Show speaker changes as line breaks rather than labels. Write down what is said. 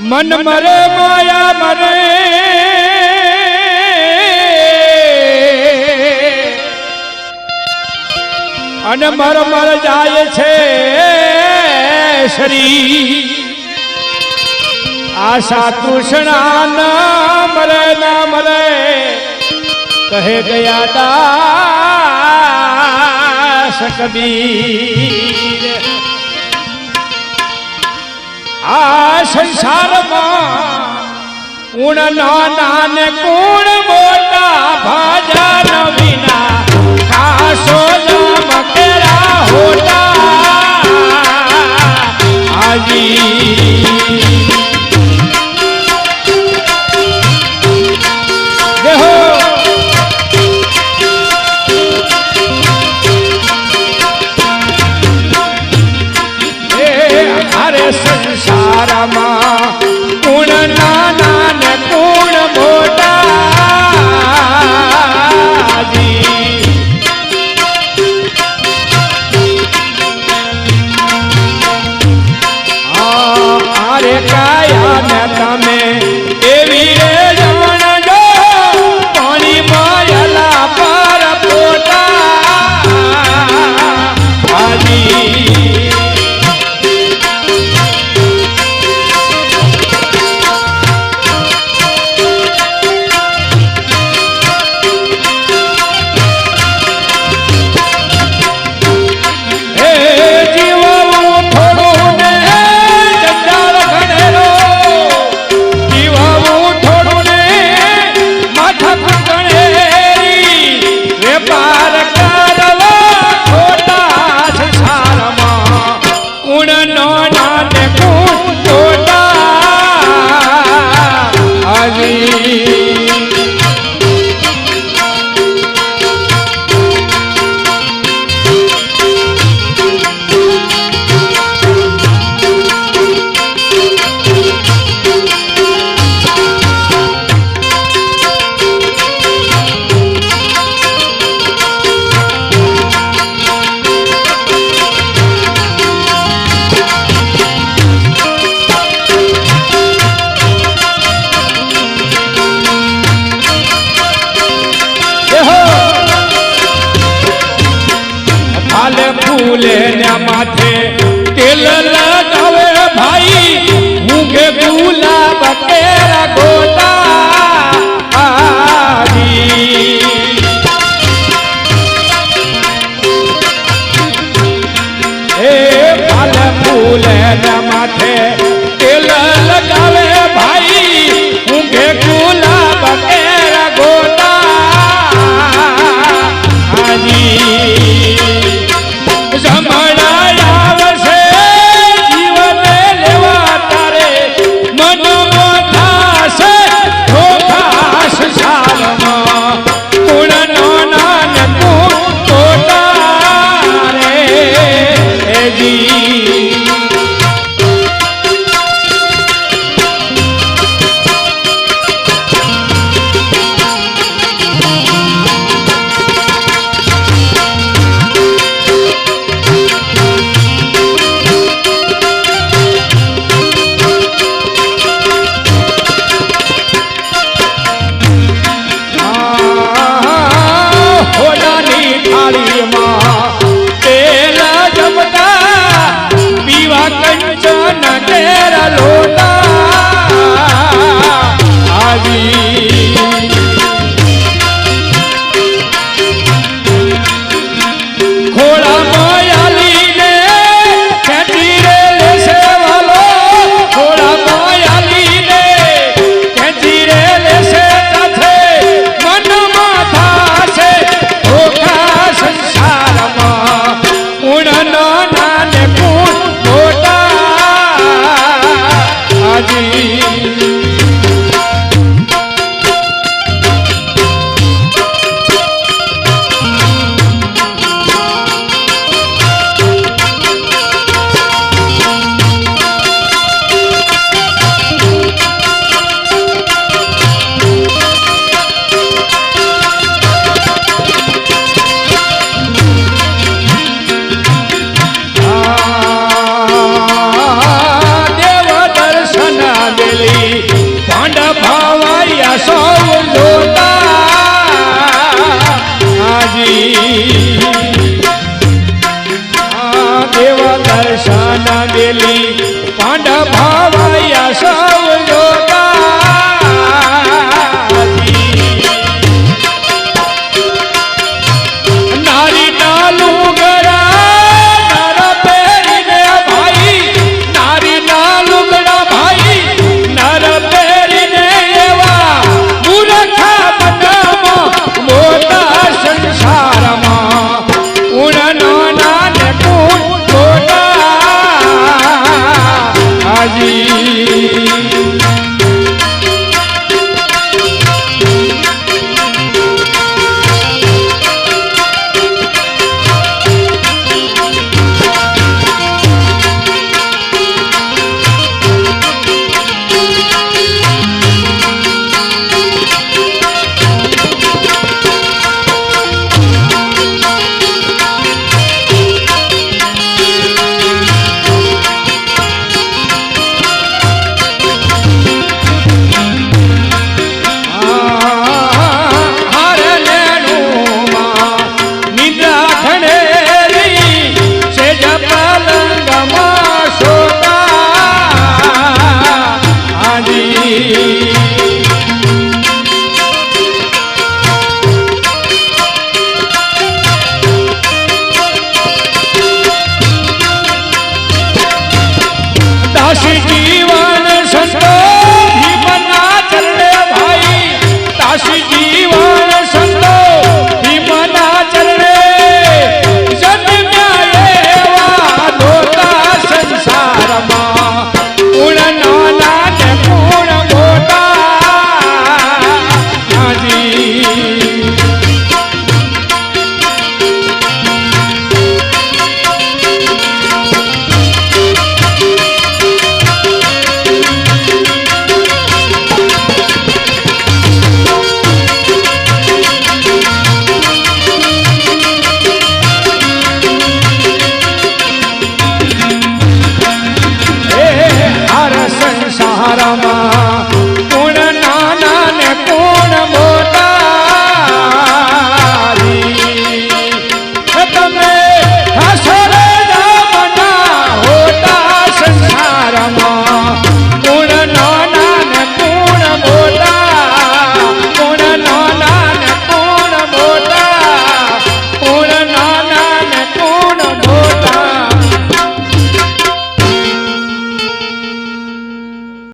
મન મરે માયા મરે. અને મર મર જાય છે શરી આશા તૃષ્ણા ના મરે ના મરે. કહે ગયા દાસ કબીર. આ સંસારમાં કુણ નાના ને કુણ મોટા ભાજા વિના સંસારમાં માથે તેલ લગાવે ભાઈ ઊંઘે ગુલાબ કેરા ગોટા આજી એ ફાલે ફૂલે ને માથે પાંડા ભાવાયા સા. verdade.